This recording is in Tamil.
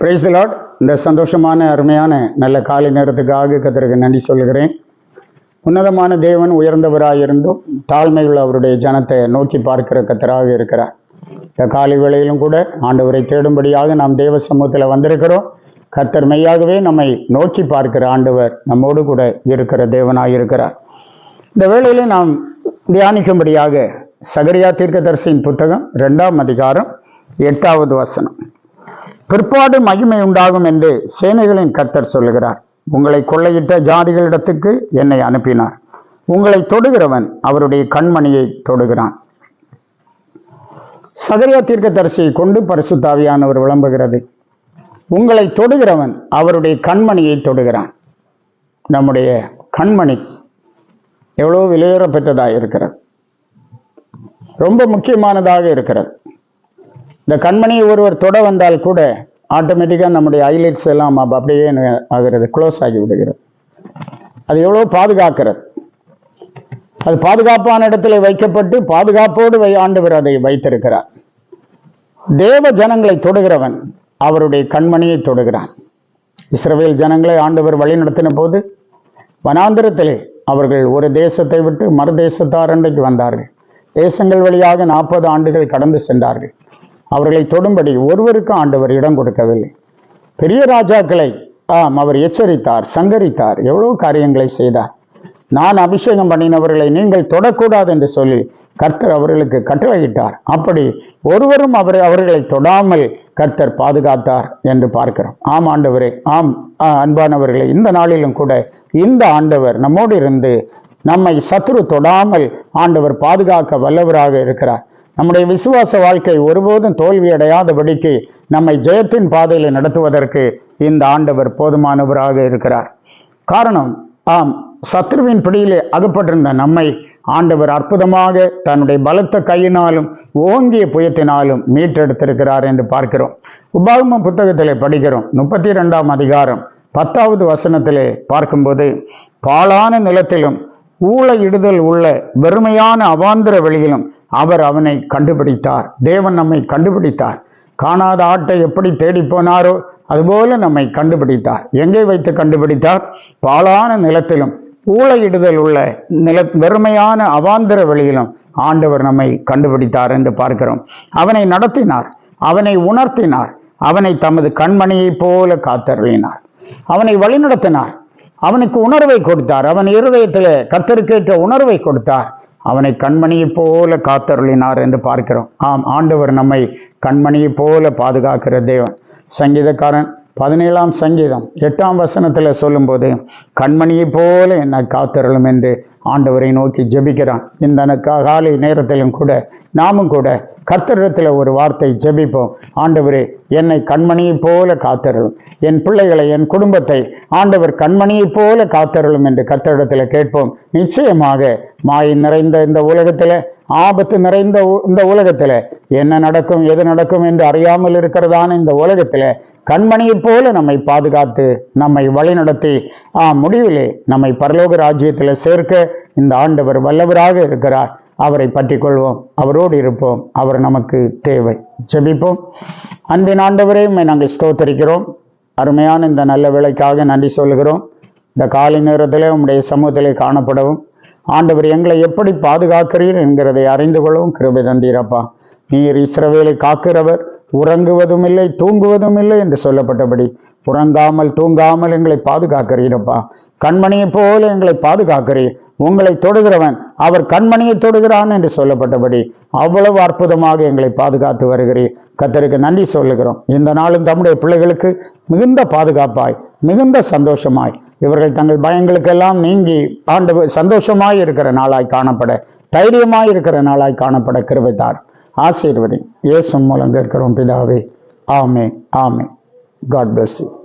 பிரைஸ் லாட் இந்த சந்தோஷமான அருமையான நல்ல காலை நேரத்துக்காக கத்திரக்கு நன்றி சொல்கிறேன் உன்னதமான தேவன் உயர்ந்தவராயிருந்தும் தாழ்மையுள்ள அவருடைய ஜனத்தை நோக்கி பார்க்கிற கத்தராக இருக்கிறார். இந்த காலை வேளையிலும் கூட ஆண்டவரை தேடும்படியாக நாம் தேவ சமூகத்தில் வந்திருக்கிறோம். கத்தர் மெய்யாகவே நம்மை நோக்கி பார்க்கிற ஆண்டவர் நம்மோடு கூட இருக்கிற தேவனாக இருக்கிறார் இந்த வேளையிலே நாம் தியானிக்கும்படியாக சகரியா தீர்க்கதரிசியின் புத்தகம் ரெண்டாம் அதிகாரம் எட்டாவது வசனம். பிற்பாடு மகிமை உண்டாகும் என்று சேனைகளின் கர்த்தர் சொல்லுகிறார். உங்களை கொள்ளையிட்ட ஜாதிகளிடத்துக்கு என்னை அனுப்பினார். உங்களை தொடுகிறவன் அவருடைய கண்மணியை தொடுகிறான். சகரியா தீர்க்கதரிசியை கொண்டு பரிசுத்தாவியானவர் விளம்புகிறது. உங்களை தொடுகிறவன் அவருடைய கண்மணியை தொடுகிறான். நம்முடைய கண்மணி எவ்வளோ விலையேற பெற்றதாக இருக்கிறது. ரொம்ப முக்கியமானதாக இருக்கிறது. இந்த கண்மணியை ஒருவர் தொட வந்தால் கூட ஆட்டோமேட்டிக்காக நம்முடைய ஐலைட்ஸ் எல்லாம் அப்படியே ஆகிறது க்ளோஸ் ஆகி விடுகிறது. அது எவ்வளோ பாதுகாக்கிறது. அது பாதுகாப்பான இடத்துல வைக்கப்பட்டு பாதுகாப்போடு வை ஆண்டவர் அதை வைத்திருக்கிறார். தேவ ஜனங்களை தொடுகிறவன் அவருடைய கண்மணியை தொடுகிறான். இஸ்ரவேல் ஜனங்களை ஆண்டவர் வழிநடத்தின போது வனாந்திரத்திலே அவர்கள் ஒரு தேசத்தை விட்டு மறு தேசத்தார் அன்றைக்கு வந்தார்கள். தேசங்கள் வழியாக நாற்பது ஆண்டுகள் கடந்து சென்றார்கள். அவர்களை தொடும்படி ஒருவருக்கும் ஆண்டவர் இடம் கொடுக்கவில்லை. பெரிய ராஜாக்களை ஆம் அவர் எச்சரித்தார் சங்கரித்தார் எவ்வளவு காரியங்களை செய்தார். நான் அபிஷேகம் பண்ணினவர்களை நீங்கள் தொடக்கூடாது என்று சொல்லி கர்த்தர் அவர்களுக்கு கட்டளையிட்டார். அப்படி ஒருவரும் அவர் அவர்களை தொடாமல் கர்த்தர் பாதுகாத்தார் என்று பார்க்கிறோம். ஆம் ஆண்டவரே ஆம் ஆ, அன்பானவர்களே இந்த நாளிலும் கூட இந்த ஆண்டவர் நம்மோடு இருந்து நம்மை சத்ரு தொடாமல் ஆண்டவர் பாதுகாக்க வல்லவராக இருக்கிறார். நம்முடைய விசுவாச வாழ்க்கை ஒருபோதும் தோல்வி அடையாதபடிக்கு நம்மை ஜெயத்தின் பாதையில் நடத்துவதற்கு இந்த ஆண்டவர் போதுமானவராக இருக்கிறார். காரணம் ஆம் சத்ருவின் பிடியிலே அகப்பட்டிருந்த நம்மை ஆண்டவர் அற்புதமாக தன்னுடைய பலத்த கையினாலும் ஓங்கிய புயத்தினாலும் மீட்டெடுத்திருக்கிறார் என்று பார்க்கிறோம். உபாகம புத்தகத்திலே படிக்கிறோம். முப்பத்தி ரெண்டாம் அதிகாரம் பத்தாவது வசனத்திலே பார்க்கும்போது பாலான நிலத்திலும் ஊழையிடுதல் உள்ள வெறுமையான அவாந்திர வெளியிலும் அவர் அவனை கண்டுபிடித்தார். தேவன் நம்மை கண்டுபிடித்தார். காணாத ஆட்டை எப்படி தேடி போனாரோ அதுபோல நம்மை கண்டுபிடித்தார். எங்கே வைத்து கண்டுபிடித்தார்? பாழான நிலத்திலும் ஊழையிடுதல் உள்ள நில வெறுமையான அவாந்திர வழியிலும் ஆண்டவர் நம்மை கண்டுபிடித்தார் என்று பார்க்கிறோம். அவனை நடத்தினார் அவனை உணர்த்தினார் அவனை தமது கண்மணியைப் போல காத்தருளினார். அவனை வழிநடத்தினார் அவனுக்கு உணர்வை கொடுத்தார். அவன் இருதயத்தில் கத்தருக்கேற்ற உணர்வை கொடுத்தார். அவனை கண்மணியைப் போல காத்தருளினார் என்று பார்க்கிறோம். ஆம் ஆண்டவர் நம்மை கண்மணியைப் போல பாதுகாக்கிற தேவன். சங்கீதக்காரன் பதினேழாம் சங்கீதம் எட்டாம் வசனத்தில் சொல்லும்போது கண்மணியைப் போல என்னை காத்தருளும் என்று ஆண்டவரை நோக்கி ஜெபிக்கிறான். இந்த காலை நேரத்திலும் கூட நாமும் கூட கர்த்தரிடத்தில் ஒரு வார்த்தை ஜெபிப்போம். ஆண்டவரே என்னை கண்மணியைப் போல காத்தருளும். என் பிள்ளைகளை என் குடும்பத்தை ஆண்டவர் கண்மணியைப் போல காத்தருளும் என்று கர்த்தரிடத்தில் கேட்போம். நிச்சயமாக மாயை நிறைந்த இந்த உலகத்தில் ஆபத்து நிறைந்த உ- இந்த உலகத்தில் என்ன நடக்கும் எது நடக்கும் என்று அறியாமல் இருக்கிறதான இந்த உலகத்தில் கண்மணியைப் போல நம்மை பாதுகாத்து நம்மை வழிநடத்தி ஆ முடிவிலே நம்மை பரலோக ராஜ்யத்தில் சேர்க்க இந்த ஆண்டவர் வல்லவராக இருக்கிறார். அவரை பற்றி கொள்வோம். அவரோடு இருப்போம். அவர் நமக்கு தேவை. ஜெபிப்போம். அன்பின் ஆண்டவரே உம்மை நாங்கள் ஸ்தோத்தரிக்கிறோம். அருமையான இந்த நல்ல வேலைக்காக நன்றி சொல்கிறோம் இந்த காலை நேரத்தில் உம்முடைய சமூகத்திலே காணப்படவும். ஆண்டவர் எங்களை எப்படி பாதுகாக்கிறீர் என்கிறதை அறிந்து கொள்ளவும் கிருபை தந்தீரப்பா நீர் இஸ்ரவேலை காக்கிறவர். உறங்குவதும் இல்லை தூங்குவதும் இல்லை என்று சொல்லப்பட்டபடி உறங்காமல் தூங்காமல் எங்களை பாதுகாக்கிறீரப்பா. கண்மணியைப் போல எங்களை பாதுகாக்கிறீர். உங்களை தொடுகிறவன் அவர் கண்மணியை தொடுகிறான் என்று சொல்லப்பட்டபடி அவ்வளவு அற்புதமாக எங்களை பாதுகாத்து வருகிறீர். கத்தருக்கு நன்றி சொல்லுகிறோம். இந்த நாளும் தம்முடைய பிள்ளைகளுக்கு மிகுந்த பாதுகாப்பாய் மிகுந்த சந்தோஷமாய் இவர்கள் தங்கள் பயங்களுக்கெல்லாம் நீங்கி ஆண்டு சந்தோஷமாய் இருக்கிற நாளாய் காணப்பட தைரியமாய் இருக்கிற நாளாய் காணப்பட கிருவைத்தார் ஆசீர்வதி. இயேசு மூலம் கேட்கிறோம் பிதாவே. ஆமே ஆமே காட் பிளஸ் யூ